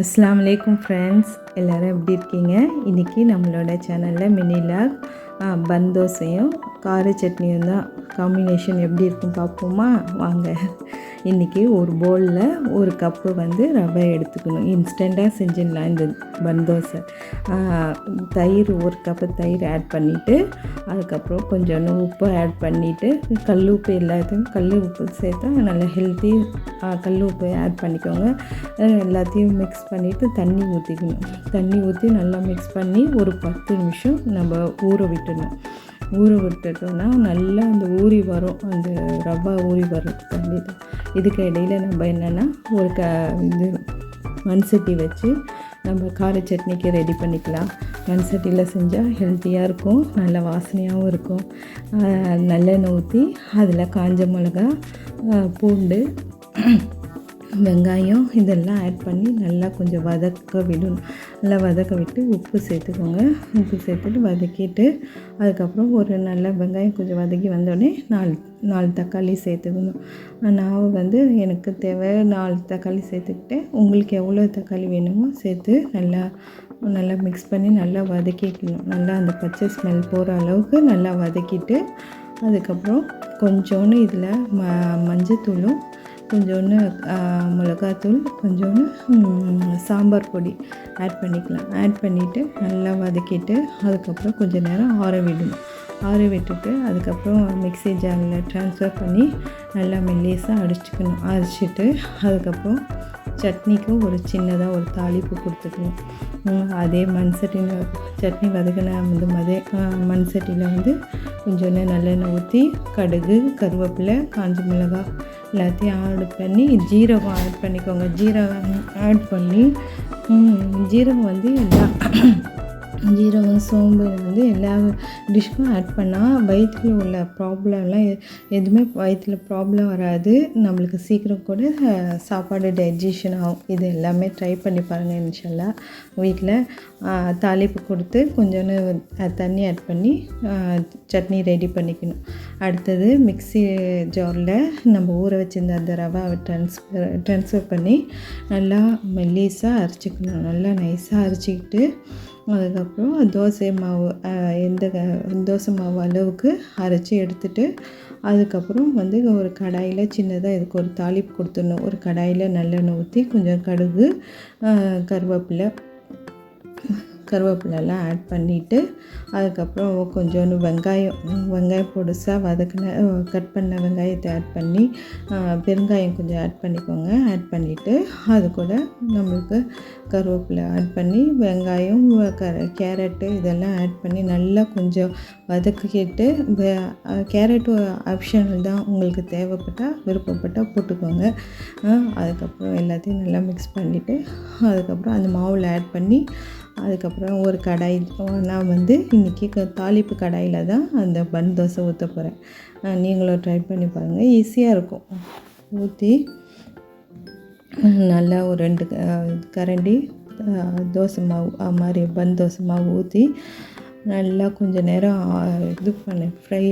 அஸ்லாம் வலைக்கும் ஃப்ரெண்ட்ஸ் எல்லோரும் எப்படி இருக்கீங்க? இன்றைக்கி நம்மளோட சேனலில் மினிலாக் பன் தோசையும் கார சட்னியும் தான். காம்பினேஷன் எப்படி இருக்கும் பார்ப்போமா? வாங்க. இன்றைக்கி ஒரு பவுலில் ஒரு கப்பு வந்து ரவை எடுத்துக்கணும். இன்ஸ்டண்ட்டாக செஞ்சிடலாம் இந்த பன் தோசை. தயிர் ஒரு கப்பு தயிர் ஆட் பண்ணிவிட்டு அதுக்கப்புறம் கொஞ்சோண்டு உப்பு ஆட் பண்ணிவிட்டு கல் உப்பு எல்லாத்தையும் கல் உப்பு சேர்த்தா நல்லா ஹெல்த்தி கல் உப்பு ஆட் பண்ணிக்கோங்க. எல்லாத்தையும் மிக்ஸ் பண்ணிவிட்டு தண்ணி ஊற்றிக்கணும் தண்ணி ஊற்றி நல்லா மிக்ஸ் பண்ணி ஒரு பத்து நிமிஷம் நம்ம ஊற விட்டுணும் ஊற விட்டுட்டோம்னா நல்லா அந்த ஊறி வரும் அந்த ரவா ஊறி வரும். தண்ணி இதுக்கு இடையில நம்ம என்னென்னா ஒரு க இது மண் சட்டி வச்சு நம்ம கார சட்னிக்கு ரெடி பண்ணிக்கலாம். மண் சட்டியில் செஞ்சால் ஹெல்த்தியாக இருக்கும் நல்ல வாசனையாகவும் இருக்கும். நல்லெண்ணெய் ஊற்றி அதில் காஞ்ச மிளகா பூண்டு வெங்காயம் இதெல்லாம் ஆட் பண்ணி நல்லா கொஞ்சம் வதக்க விடணும். நல்லா வதக்க விட்டு உப்பு சேர்த்துக்கோங்க. உப்பு சேர்த்துட்டு வதக்கிட்டு அதுக்கப்புறம் ஒரு நல்ல வெங்காயம் கொஞ்சம் வதக்கி வந்தோடனே நாலு நாலு தக்காளி சேர்த்துக்கணும். நான் வந்து எனக்கு தேவை நாலு தக்காளி சேர்த்துக்கிட்டேன். உங்களுக்கு எவ்வளோ தக்காளி வேணுமோ சேர்த்து நல்லா நல்லா மிக்ஸ் பண்ணி நல்லா வதக்கிக்கணும். நல்லா அந்த பச்சை ஸ்மெல் போகிற அளவுக்கு நல்லா வதக்கிட்டு அதுக்கப்புறம் கொஞ்சோன்னு இதில் ம மஞ்சத்தூளும் கொஞ்சோண்டு மிளகாத்தூள் கொஞ்சோன்னு சாம்பார் பொடி ஆட் பண்ணிக்கலாம். ஆட் பண்ணிவிட்டு நல்லா வதக்கிட்டு அதுக்கப்புறம் கொஞ்சம் நேரம் ஆற விடணும். ஆற விட்டுட்டு அதுக்கப்புறம் மிக்ஸி ஜாரில் ட்ரான்ஸ்ஃபர் பண்ணி நல்லா மெல்லிஸாக அடிச்சுக்கணும். அடிச்சிட்டு அதுக்கப்புறம் சட்னிக்கும் ஒரு சின்னதாக ஒரு தாளிப்பு கொடுத்துக்கணும். அதே மண் சட்டியில் சட்னி வதக்கின வந்து மதே மண் சட்டியில் வந்து கொஞ்சோண்டு நல்லெண்ணெய் ஊற்றி கடுகு கருவேப்பிலை காஞ்ச மிளகாய் எல்லாத்தையும் ஆட் பண்ணி ஜீரகம் ஆட் பண்ணிக்கோங்க. ஜீரகம் ஆட் பண்ணி ஜீரகம் வந்து எல்லா ஜீரகம் சோம்பு வந்து எல்லா டிஷ்க்கும் ஆட் பண்ணால் வயிற்றில் உள்ள ப்ராப்ளம்லாம் எதுவுமே வயிற்றில் ப்ராப்ளம் வராது. நம்மளுக்கு சீக்கிரம் கூட சாப்பாடு டைஜஷன் ஆகும். இது எல்லாமே ட்ரை பண்ணி பாருங்கள் இன்ஷல்லா. வீட்டில் தாளிப்பு கொடுத்து கொஞ்சோண்டு தண்ணி ஆட் பண்ணி சட்னி ரெடி பண்ணிக்கணும். அடுத்தது மிக்ஸி ஜாரில் நம்ம ஊற வச்சிருந்த அந்த ரவாவை ட்ரான்ஸ்ஃபர் ட்ரான்ஸ்ஃபர் பண்ணி நல்லா மெல்லிஸாக அரைச்சிக்கணும். நல்லா நைஸாக அரைச்சிக்கிட்டு அதுக்கப்புறம் தோசை மாவு எந்த க- தோசை மாவு அளவுக்கு அரைச்சி எடுத்துட்டு அதுக்கப்புறம் வந்து ஒரு கடாயில் சின்னதாக இதுக்கு ஒரு தாளிப்பு கொடுத்துடணும். ஒரு கடாயில் நல்லெண்ணெய் ஊற்றி கொஞ்சம் கடுகு கருவேப்பிலை கருவேப்பிலெல்லாம் ஆட் பண்ணிவிட்டு அதுக்கப்புறம் கொஞ்சோண்டு வெங்காயம் வெங்காயம் பொடிசாக வதக்கின கட் பண்ண வெங்காயத்தை ஆட் பண்ணி பெருங்காயம் கொஞ்சம் ஆட் பண்ணிக்கோங்க. ஆட் பண்ணிவிட்டு அது கூட நம்மளுக்கு கருவேப்பிலை ஆட் பண்ணி வெங்காயம் க கேரட்டு இதெல்லாம் ஆட் பண்ணி நல்லா கொஞ்சம் வதக்கிட்டு கேரட்டு ஆப்ஷனல் தான் உங்களுக்கு தேவைப்பட்டால் விருப்பப்பட்டால் போட்டுக்கோங்க. அதுக்கப்புறம் எல்லாத்தையும் நல்லா மிக்ஸ் பண்ணிவிட்டு அதுக்கப்புறம் அந்த மாவில் ஆட் பண்ணி அதுக்கப்புறம் ஒரு கடாய் நான் வந்து இன்றைக்கி தாளிப்பு கடாயில் தான் அந்த பன் தோசை ஊற்ற போகிறேன் நீங்களும் ட்ரை பண்ணி பாருங்கள் ஈஸியாக இருக்கும். ஊற்றி நல்லா ஒரு ரெண்டு கரண்டி தோசை மாவு அது மாதிரி பன் தோசை மாவு ஊற்றி நல்லா கொஞ்சம் நேரம் இது பண்ணேன் ஃப்ரை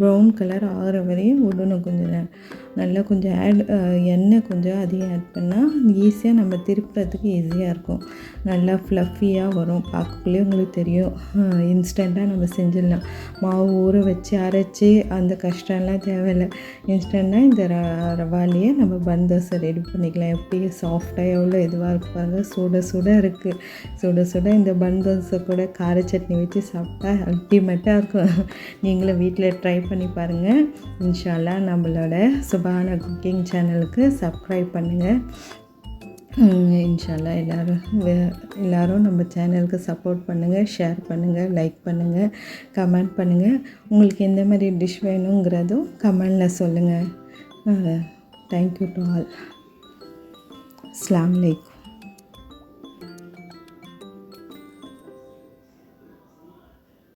ப்ரௌன் கலர் ஆகிற வரையும் விடணும் கொஞ்சம் நேரம். நல்லா கொஞ்சம் ஆட் எண்ணெய் கொஞ்சம் அதிகம் ஆட் பண்ணால் ஈஸியாக நம்ம திருப்புறதுக்கு ஈஸியாக இருக்கும். நல்லா ஃப்ளஃபியாக வரும். பார்க்கக்குள்ளே உங்களுக்கு தெரியும். இன்ஸ்டண்ட்டாக நம்ம செஞ்சிடலாம். மாவு ஊற வச்சு அரைச்சி அந்த கஷ்டம்லாம் தேவையில்லை. இன்ஸ்டண்ட்டாக இந்த ர- ரவாலேயே நம்ம பன் தோசை ரெடி பண்ணிக்கலாம். எப்படி சாஃப்டாக எவ்வளோ இதுவாக இருக்கு பாருங்கள் சுட சுட இருக்குது சுட சுட இந்த பன் தோசை கூட கார சட்னி வச்சு சாப்பிட்டா அல்டிமேட்டாக இருக்கும். நீங்களும் வீட்டில் ட்ரை பண்ணி பாருங்கள் இன்ஷால்லா நம்மளோட சுப சுபான குக்கிங் சேனலுக்கு சப்ஸ்கிரைப் பண்ணுங்கள் இன்ஷால்லா எல்லோரும் எல்லோரும் நம்ம சேனலுக்கு சப்போர்ட் பண்ணுங்கள் ஷேர் பண்ணுங்கள் லைக் பண்ணுங்கள் கமெண்ட் பண்ணுங்கள் உங்களுக்கு எந்த மாதிரி டிஷ் வேணுங்கிறதும் கமெண்டில் சொல்லுங்கள் தேங்க்யூ டு ஆல் அஸ்லாம் அலைக்கும்